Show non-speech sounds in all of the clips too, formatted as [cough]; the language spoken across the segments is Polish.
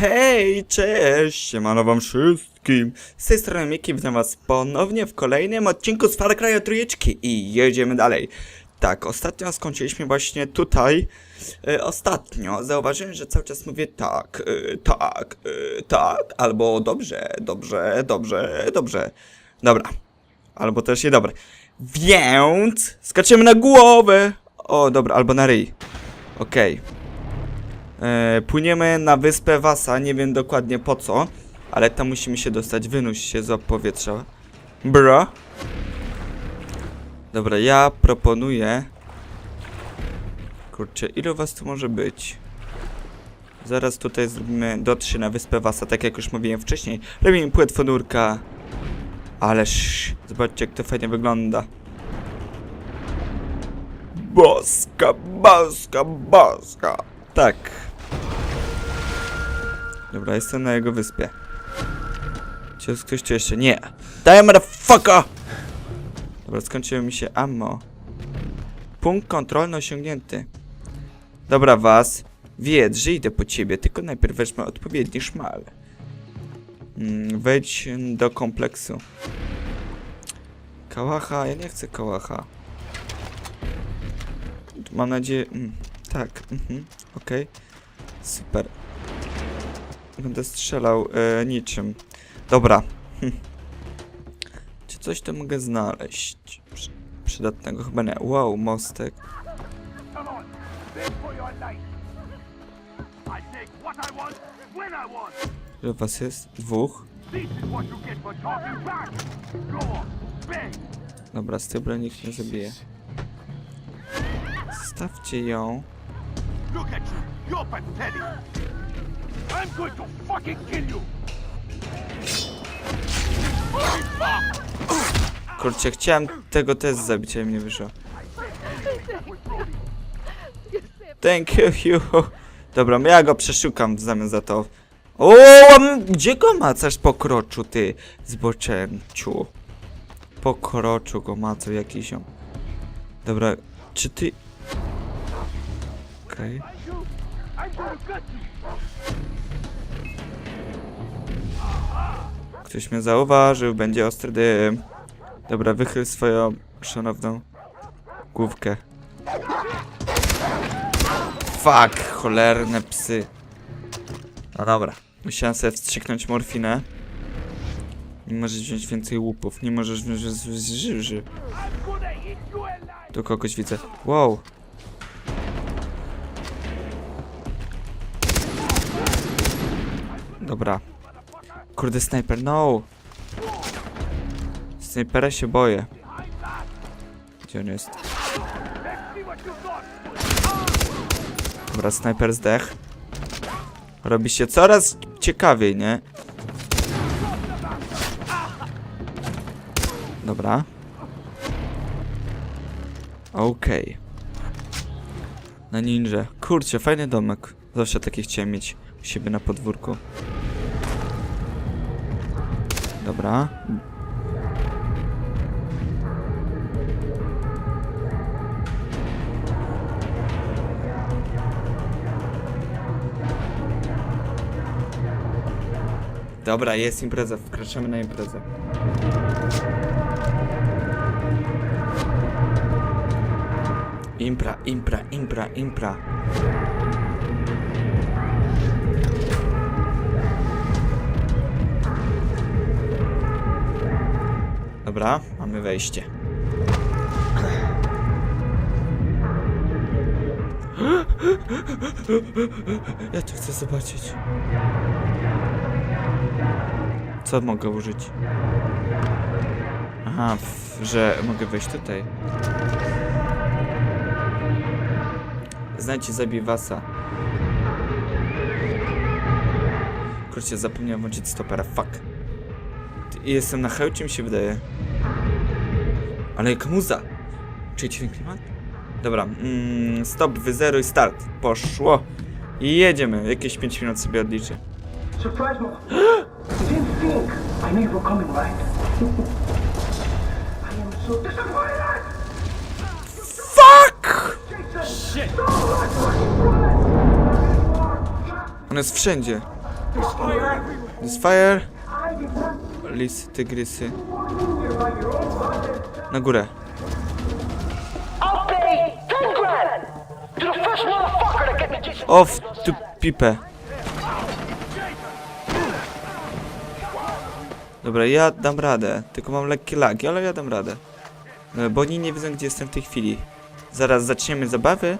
Hej, cześć, siemano wam wszystkim. Z tej strony Miki, witam was ponownie w kolejnym odcinku z Far Cry'a trójeczki i jedziemy dalej. Tak, ostatnio skończyliśmy właśnie tutaj. E, ostatnio zauważyłem, że cały czas mówię tak, e, tak, e, tak, albo dobrze, dobrze, dobrze, dobrze. Dobra, albo też nie dobre. Więc skaczemy na głowę. O, dobra, albo na ryj. Okej. E, płyniemy na wyspę Wasa, nie wiem dokładnie po co, ale tam musimy się dostać, wynuść się z powietrza. Bro. Dobra, ja proponuję... Kurczę, ilu was tu może być? Zaraz tutaj zrobimy, dotrze na wyspę Wasa, tak jak już mówiłem wcześniej. Robimy płetwonurka. Ależ, zobaczcie jak to fajnie wygląda. Boska, boska, boska. Tak. Dobra, jestem na jego wyspie. Czy jest ktoś tu jeszcze? Nie. Daj motherfucker! Dobra, skończyło mi się ammo. Punkt kontrolny osiągnięty. Dobra, was. Wiedz, że idę po ciebie, tylko najpierw weźmy odpowiedni szmal. Mm, wejdź do kompleksu. Kałacha, ja nie chcę kałacha. Mam nadzieję... Mm, tak, mhm, okej. Super. Będę strzelał e, niczym. Dobra. [laughs] Czy coś tu mogę znaleźć? Przy, przydatnego chyba nie. Wow, mostek. Ile was jest? Dwóch. Dobra, z broni nikt nie zabije. Stawcie ją. I'm going to fucking kill you. Holy fuck! Kurczę, chciałem tego też zabić, ale mi nie wyszło. Thank you, [laughs] you. Dobra, ja go przeszukam w zamian za to. O, gdzie go macasz po kroczu, ty zboczenciu? Po kroczu go macał jakiś ją. Dobra, czy ty... Okej. I'm Ktoś mnie zauważył, będzie ostry dym. Dobra, wychyl swoją szanowną główkę. Fuck, cholerne psy. No dobra, musiałem sobie wstrzyknąć morfinę. Nie możesz wziąć więcej łupów, nie możesz wziąć alive. Tu kogoś widzę. Wow. Dobra. Kurde, snajper, no! Snajpera się boję. Gdzie on jest? Dobra, snajper zdech. Robi się coraz ciekawiej, nie? Dobra. Okej. Na ninja. Kurczę, fajny domek. Zawsze taki chciałem mieć u siebie na podwórku. Dobra. Dobra, jest impreza. Wkraczamy na imprezę. Impra, impra, impra, impra. Dobra, mamy wejście. [gasps] Ja tu chcę zobaczyć. Co mogę użyć? Aha, że mogę wejść tutaj. Znajdź i zabij Wasa. Kurczę, zapomniałem włączyć stopera, fuck. Jestem na hełcie, mi się wydaje. Ale jaka muza! Czujecie ten klimat? Dobra, mm, stop, wyzeruj, start. Poszło. I jedziemy. Jakieś 5 minut sobie odliczę. Surprise, you [gasps] didn't think I knew you were coming, right? I am so disappointed! Fuck! Shit! On jest wszędzie. This fire. Lisy, tygrysy. Na górę. I'll pay 10 grand to the first motherfucker to get me Jason. O, w tu pipę. Dobra, ja dam radę. Tylko mam lekkie lagi, ale ja dam radę. E, Bo oni nie wiedzą, gdzie jestem w tej chwili. Zaraz zaczniemy zabawy.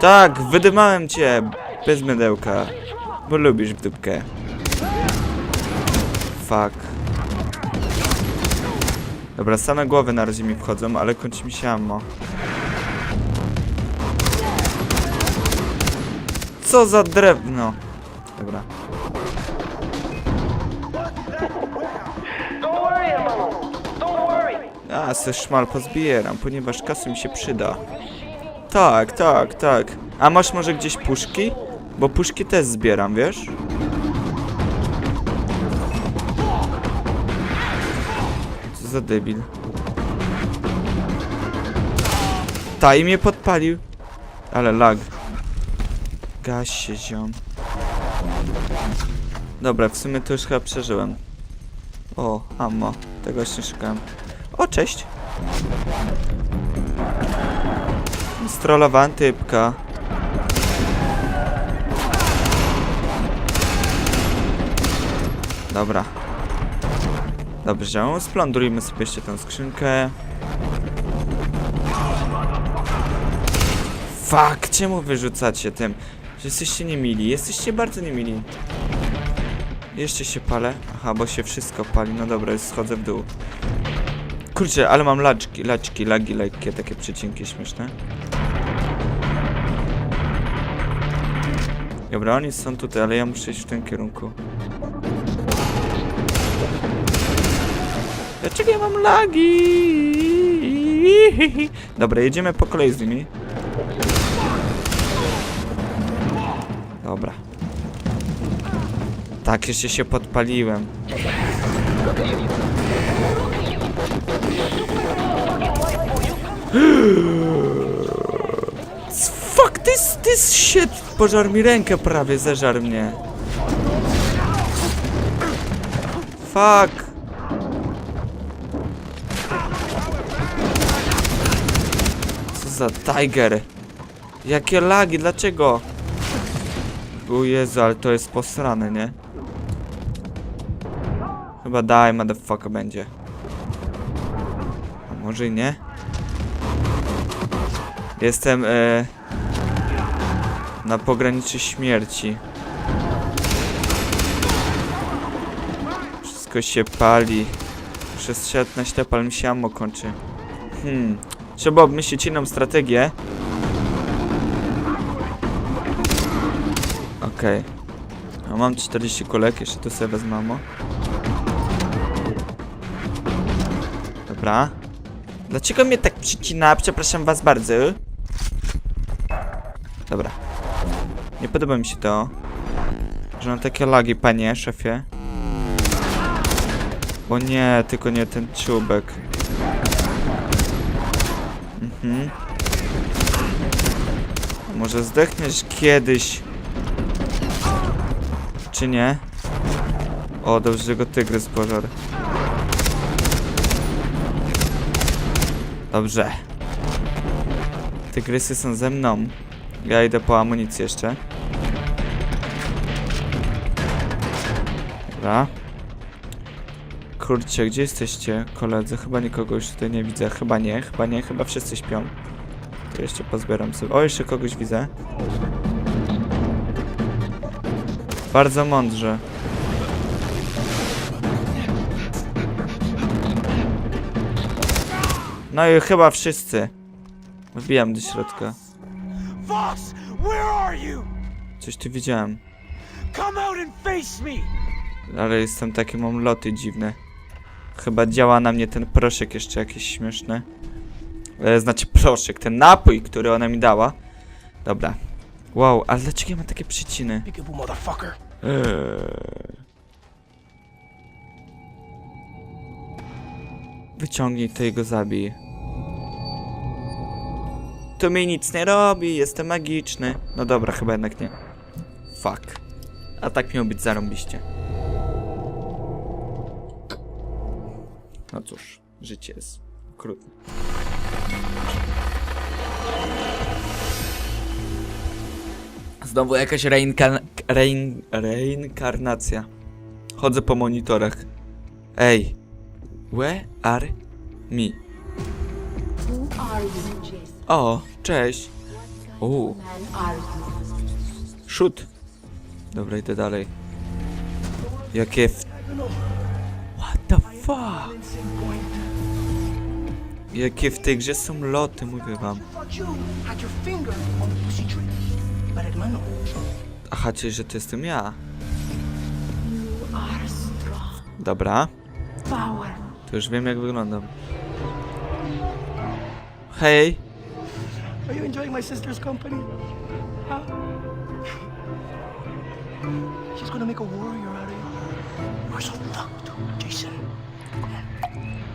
Tak, wydymałem cię. Bez mydełka. Bo lubisz dupkę. Fuck. Dobra, same głowy na razie mi wchodzą, ale kończy mi się ammo. Co za drewno. Dobra. A, se szmal pozbieram, ponieważ kasy mi się przyda. Tak, tak, tak. A masz może gdzieś puszki? Bo puszki też zbieram, wiesz? Co za debil. Ta i mnie podpalił. Ale lag. Gaś się ziom. Dobra, w sumie to już chyba przeżyłem. O, ammo. Tego właśnie szukałem. O, cześć. Strollowałem typka. Dobra. Dobrze, splądrujmy sobie jeszcze tę skrzynkę. Fuck, czemu wyrzucacie tym? Jesteście niemili, jesteście bardzo niemili. Jeszcze się palę. Aha, bo się wszystko pali. No dobra, już schodzę w dół. Kurczę, ale mam laczki, laczki, lagi lekkie, takie przecinki śmieszne. Dobra, oni są tutaj, ale ja muszę iść w tym kierunku. Dlaczego ja mam lagi? Dobra, jedziemy po kolei z nimi. Dobra. Tak, jeszcze się podpaliłem. [gasps] Fuck, this, this shit! Pożar mi rękę prawie, zeżar mnie. Fuck. Co za tiger? Jakie lagi, dlaczego? O Jezu, ale to jest posrane, nie? Chyba daj, motherfucker będzie. A może i nie? Jestem e, na pograniczu śmierci. Wszystko się pali. Przez siat na ślep, ale mi się ammo kończy. Hmm. Trzeba obmyślić inną strategię. Okej. No, mam 40 kulek, jeszcze tu sobie wezmę ammo. Dobra. Dlaczego mnie tak przycina? Przepraszam was bardzo. Dobra. Nie podoba mi się to. Że mam takie lagi, panie szefie. O nie, tylko nie ten czubek. Mhm. Może zdechniesz kiedyś. Czy nie? O, dobrze, że go tygrys pożar. Dobrze. Tygrysy są ze mną. Ja idę po amunicję jeszcze. Dobra. Kurczę, gdzie jesteście, koledzy? Chyba nikogo już tutaj nie widzę. Chyba nie, chyba nie, chyba wszyscy śpią. To jeszcze pozbieram sobie. O, jeszcze kogoś widzę. Bardzo mądrze. No i chyba wszyscy. Wbijam do środka. Coś tu widziałem. Come out and face me! Ale jestem takie, mam loty dziwne. Chyba działa na mnie ten proszek jeszcze jakiś śmieszny. E, znaczy proszek, ten napój, który ona mi dała. Dobra. Wow, ale dlaczego ja mam takie przyciny? Eee. Wyciągnij to i go zabij. To mi nic nie robi, jestem magiczny. No dobra, chyba jednak nie. Fuck. A tak miał być zarąbiście. No cóż, życie jest okrutne. Znowu jakaś reinkarn... Rein... reinkarnacja. Chodzę po monitorach. Ej. Where are me? O, cześć. U, Man are you? shoot. Dobra, idę dalej. Jakie. Fuck? Jakie w tej grze są loty, mówię wam. Aha, czyli że to jestem ja. Dobra, to już wiem jak wyglądam. Hej, are you enjoying my sister's company? Huh? She's gonna make a warrior out of you. You're so lucked, Jason.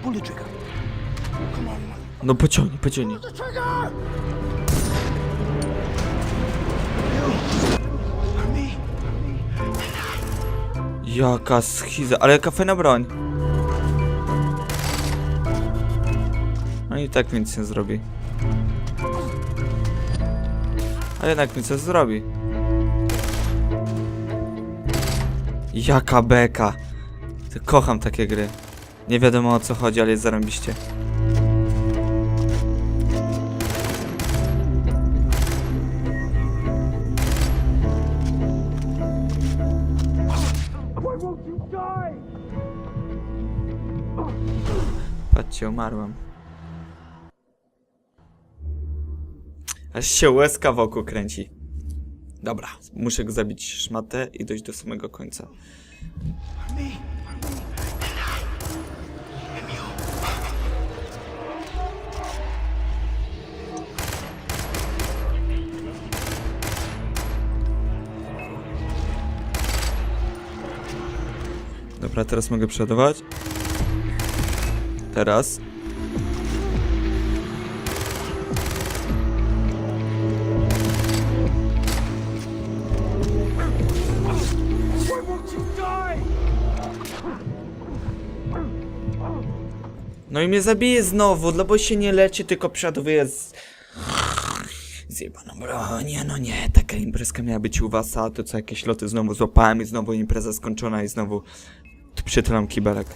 Pull the trigger. Come on, man. no pociągnij, pociągnij. The trigger! Jaka schiza, ale jaka fajna broń. No i tak nic nie zrobi. A jednak mi coś zrobi. Jaka beka. Kocham takie gry. Nie wiadomo o co chodzi, ale jest zarąbiście. Patrzcie, umarłam. Aż się łezka wokół kręci. Dobra, muszę go zabić szmatę i dojść do samego końca. Dobra, teraz mogę przeładować. Teraz. No i mnie zabije znowu, no bo się nie leczy, tylko przeładowuje z... Zjebaną broń, no nie, taka imprezka miała być u was, a to co jakieś loty znowu złapałem i znowu impreza skończona i znowu tu przytulam kibelek.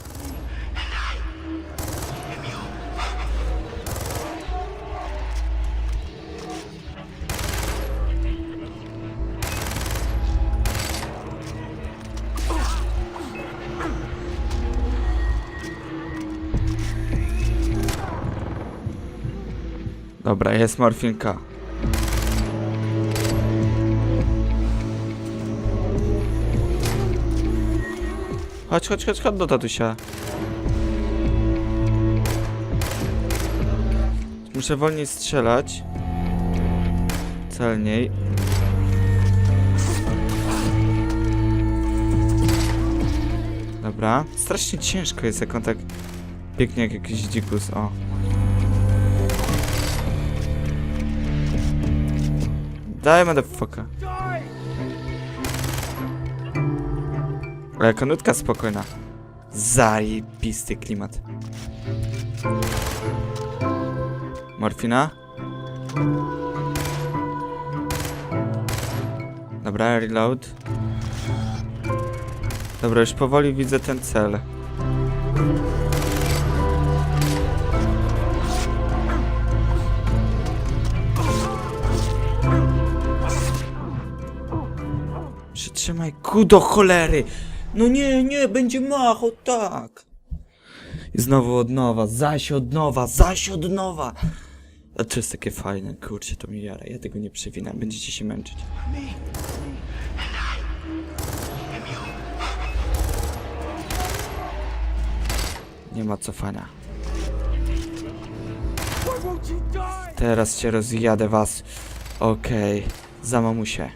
Dobra, jest morfinka. Chodź, chodź, chodź, chodź do tatusia. Muszę wolniej strzelać. Celniej. Dobra. Strasznie ciężko jest, jak on tak biegnie jak jakiś dzikus. O. Daj, motherfucker. Ale konutka spokojna. Zajebisty klimat. Morfina? Dobra, reload. Dobra, już powoli widzę ten cel. Przytrzymaj ku do cholery! No nie, nie, będzie machał, tak! I znowu od nowa, zaś od nowa, zaś od nowa! A to jest takie fajne, kurczę, to mi jara, ja tego nie przewinam, będziecie się męczyć. Nie ma cofania. Teraz cię rozjadę was. Okej, za mamusię.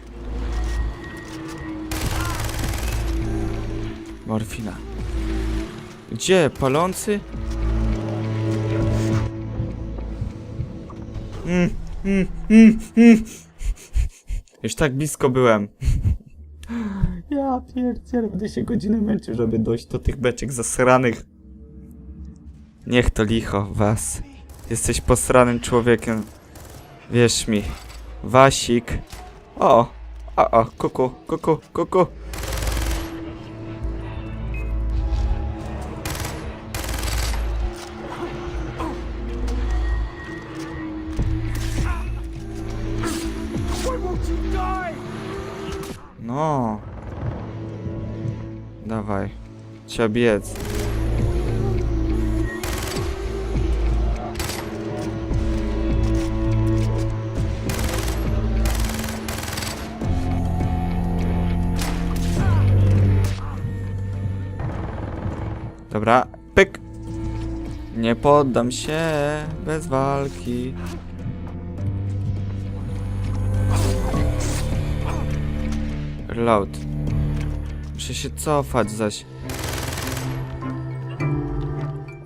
Morfina. Gdzie? Palący? Mm, mm, mm, mm. Już tak blisko byłem. Ja pierdzielę, będę się godzinę męczył, żeby dojść do tych beczek zasranych. Niech to licho was. Jesteś posranym człowiekiem. Wierz mi. Wasik. O, o, o, kuku, kuku, kuku. No. Dawaj. Trzeba biec. Dobra, pyk. Nie poddam się bez walki. Reload. Muszę się cofać zaś.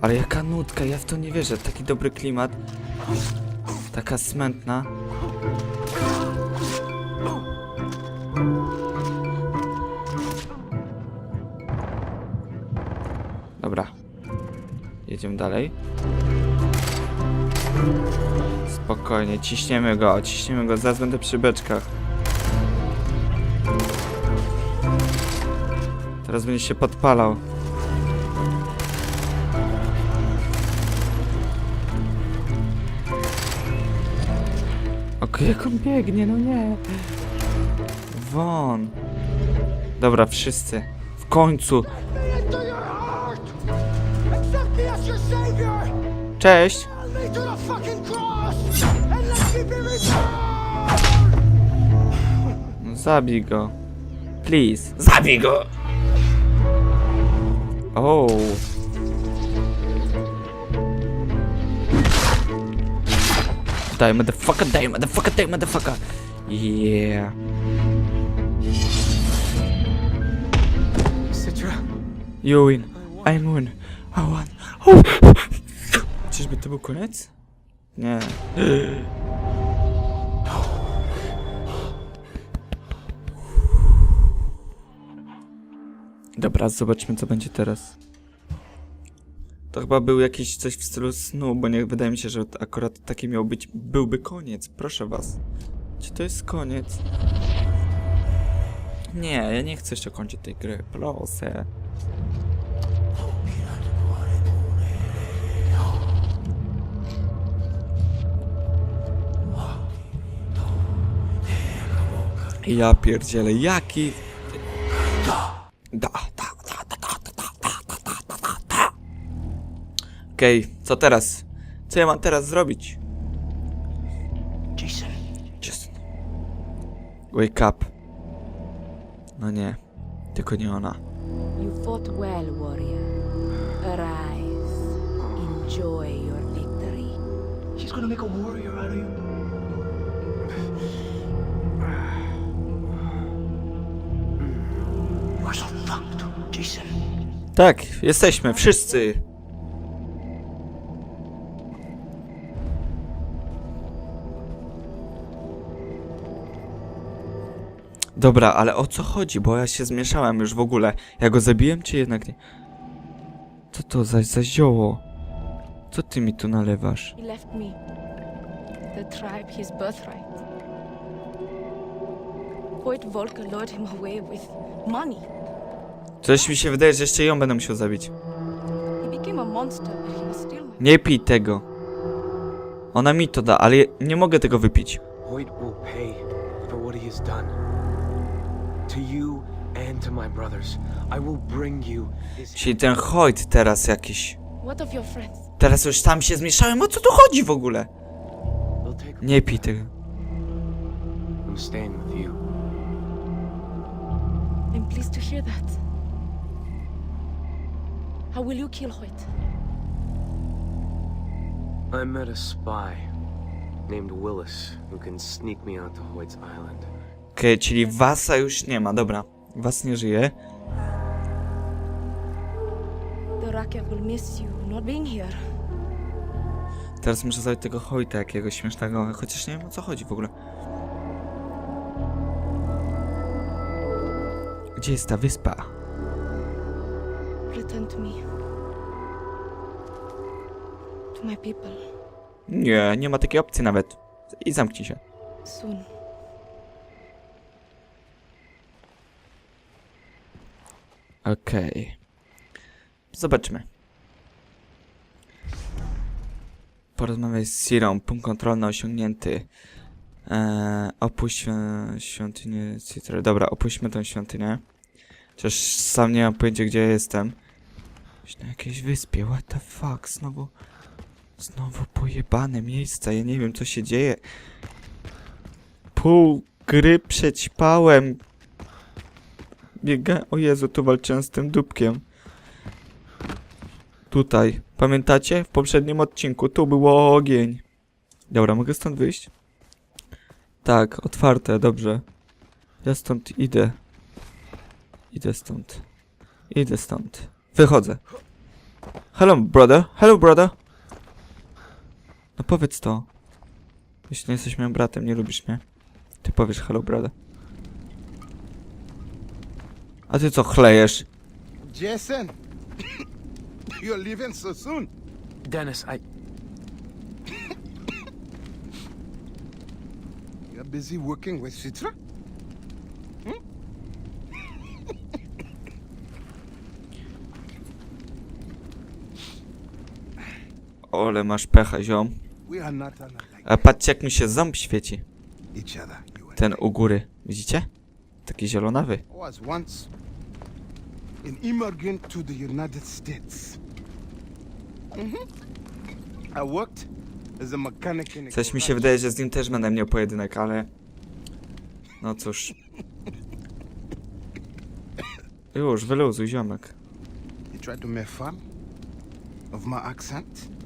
Ale jaka nutka, ja w to nie wierzę. Taki dobry klimat. Taka smętna. Dobra. Jedziemy dalej. Spokojnie, ciśniemy go, ciśniemy go, zaraz będę przy beczkach. Teraz będzie się podpalał. Okej, jak on biegnie, no nie. Won. Dobra, wszyscy. W końcu. Cześć. No, zabij go. Please. Zabij go! Oh. Daj, motherfucker, daj, motherfucker, daj, motherfucker. Yeah. Citra, You win. I win. I won. Oh. [gasps] Czyżby to był koniec? Nie. [gasps] Dobra, zobaczmy co będzie teraz. To chyba był jakiś coś w stylu snu, bo nie wydaje mi się, że akurat taki miał być, byłby koniec. Proszę was. Czy to jest koniec? Nie, ja nie chcę jeszcze kończyć tej gry. Proszę. Ja pierdzielę, jaki... Da, da, da, da, da, da, da, da, da, da, da, da. Okej, co teraz? Co ja mam teraz zrobić? Jason, Just... Wake up. No nie, tylko nie ona. You fought well, warrior. Arise. Enjoy your victory. she's gonna make a warrior out of you. Jason. Tak, jesteśmy, wszyscy. Dobra, ale o co chodzi? Bo ja się zmieszałem już w ogóle. Ja go zabiłem, czy jednak nie? Co to za, za zioło? Co ty mi tu nalewasz? He left me. The tribe, his birthright. Void Volker lured him away with money. Coś mi się wydaje, że jeszcze ją będę musiał zabić. Nie pij tego. Ona mi to da, ale nie mogę tego wypić. Hoyt will pay for what he has done. To you and to my brothers, I will bring you his Czyli ten Hoyt teraz jakiś. What of your friends? Teraz już tam się zmieszałem, o co tu chodzi w ogóle? Nie pij tego. I'm staying with you. I'm pleased to hear that. How will you kill Hoyt? I met a spy named Willis who can sneak me out to Hoyt's island. Okej, czyli Wasa już nie ma, dobra. Was nie żyje. The Rakia will miss you not being here. Teraz muszę zrobić tego hojta jakiegoś śmiesznego, chociaż nie wiem o co chodzi w ogóle. Gdzie jest ta wyspa? To me. To my people. Nie, nie ma takiej opcji nawet. I zamknij się. Soon. Okej. Zobaczmy. Porozmawiaj z Sirą. Punkt kontrolny osiągnięty. Eee, opuść świ- świątynię Citry. Dobra, opuśćmy tą świątynię. Chociaż sam nie mam pojęcia, gdzie ja jestem. Gdzieś na jakiejś wyspie. What the fuck? Znowu... Znowu pojebane miejsca. Ja nie wiem, co się dzieje. Pół gry przećpałem. Biega... O Jezu, tu walczyłem z tym dupkiem. Tutaj. Pamiętacie? W poprzednim odcinku tu było ogień. Dobra, mogę stąd wyjść? Tak, otwarte, dobrze. Ja stąd idę. Idę stąd. Idę stąd. Wychodzę. Hello, brother. Hello, brother. No powiedz to. Jeśli nie jesteś moim bratem, nie lubisz mnie. Ty powiesz hello, brother. A ty co chlejesz? Jason, [coughs] you're leaving so soon. Dennis, I. [coughs] You're busy working with Citra? Ole, masz pecha, ziom. A patrzcie, jak mi się ząb świeci. Ten u góry. Widzicie? Taki zielonawy. Mhm. A Coś mi się wydaje, że z nim też będę miał pojedynek, ale... No cóż. [laughs] Już, wyluzuj, ziomek. You tried to make fun of my accent?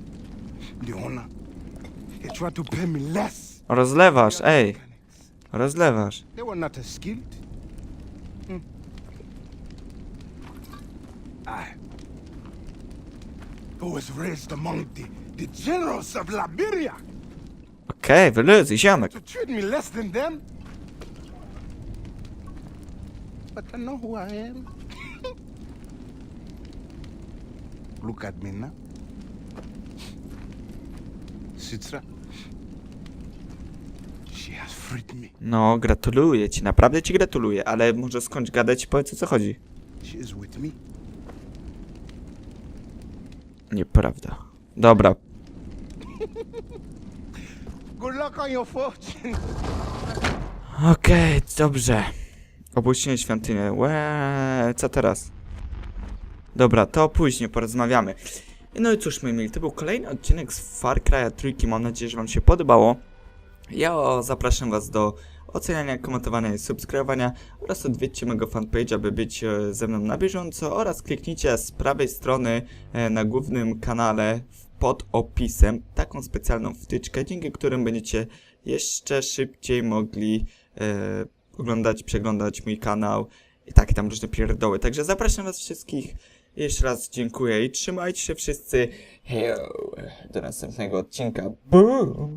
Leona. They tried to pay me less. Rozlewasz, ej. Rozlewasz. They were not as skilled. Hmm. I who was raised among the the generals of Liberia. Okay, wylezy, ziomek. To treat me less than them. But I know who I am. [laughs] Look at me now. Citra. She has freed me. No, gratuluję ci, naprawdę ci gratuluję, ale może skończ gadać i powiedz o co chodzi. She is with me. Nieprawda. Dobra, [laughs] Good luck on your fortune. Okej, dobrze. Opuściłem świątynię. Łe, co teraz? Dobra, to później porozmawiamy. No i cóż, moi mili, to był kolejny odcinek z Far Cry'a trójki. Mam nadzieję, że wam się podobało. Ja zapraszam was do oceniania, komentowania i subskrybowania oraz odwiedźcie mojego fanpage'a, aby być e, ze mną na bieżąco oraz kliknijcie z prawej strony e, na głównym kanale pod opisem taką specjalną wtyczkę, dzięki którym będziecie jeszcze szybciej mogli e, oglądać, przeglądać mój kanał i takie tam różne pierdoły. Także zapraszam was wszystkich. Jeszcze raz dziękuję i trzymajcie się wszyscy. Do następnego odcinka. Boom!